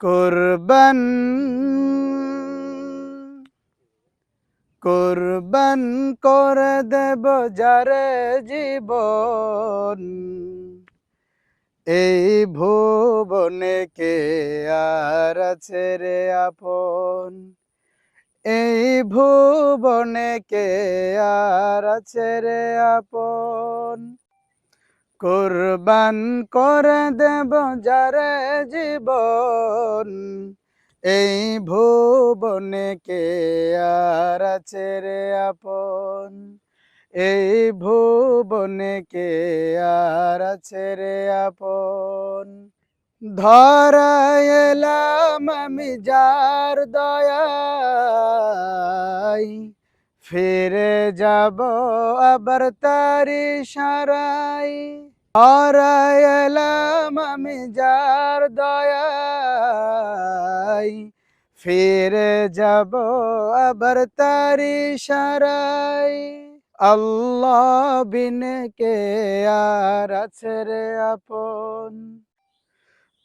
কোরবান কোরবান করে দেব যারে জীবন। এই ভুবনে কে আর রে আপন? এই ভুবনে কে আর রে আপন? কোরবান করে দেব যারে জীবন। এই ভুবনে কে আর আছে রে আপন? এই ভুবনে কে আর আছে রে আপন? ধরা এলাম আমি যার দয়াই, ফিরে যাব আবার তারি সারাই। ধরা এলাম আমি যার দয়াই ফিরে যাব আবার তারি সারাই। আল্লাহ বিনে কে আর আছে রে আপন।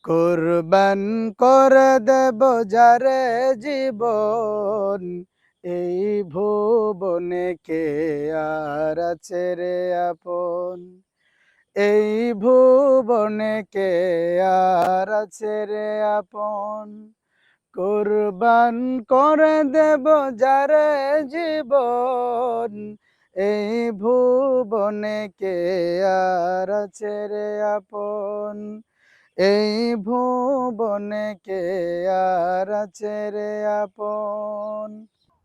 কোরবান করে দেব যারে জীবন, এই ভুবনে কে আর আছে রে আপন। এই ভুবনে কে আর আছে রে আপন। কোরবান করে দেব যারে জীবন। এই ভুবনে কে আর রে আপন? এই ভুবনে কে আর রে আপন?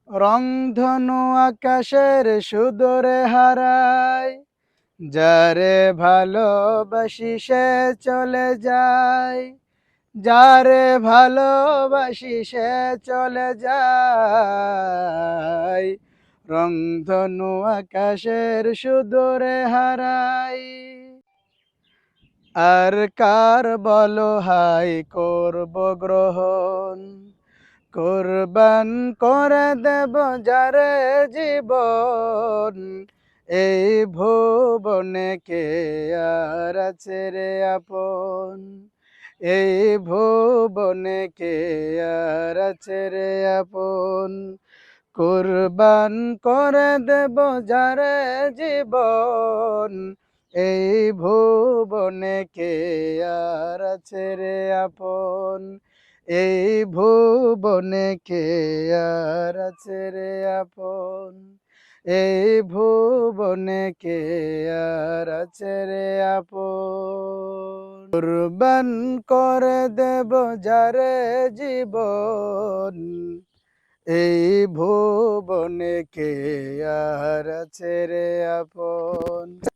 রংধনু আকাশের সুদরে হারায়, যারে ভালোবাসি সে চলে যায়। যারে ভালোবাসি সে চলে যায়। রংধনু আকাশের সুদরে হারাই। আর কার বলো, হাই করব গ্রহণ। কোরবান করে দেব যারে জীবন। এই ভুবনে কে আর আছে রে আপন? এই ভুবনে কে আর আছে রে আপন? কোরবান করে দেব যারে জীবন। এই ভুবনে কে আর আছে রে আপন? এই ভুবনে কে আর আছে রে আপন? এই ভুবনে কে আর আছে রে আপন? কুরবান করে দেব যারে জীবন। এই ভুবনে কে আর ছেড়ে আপন?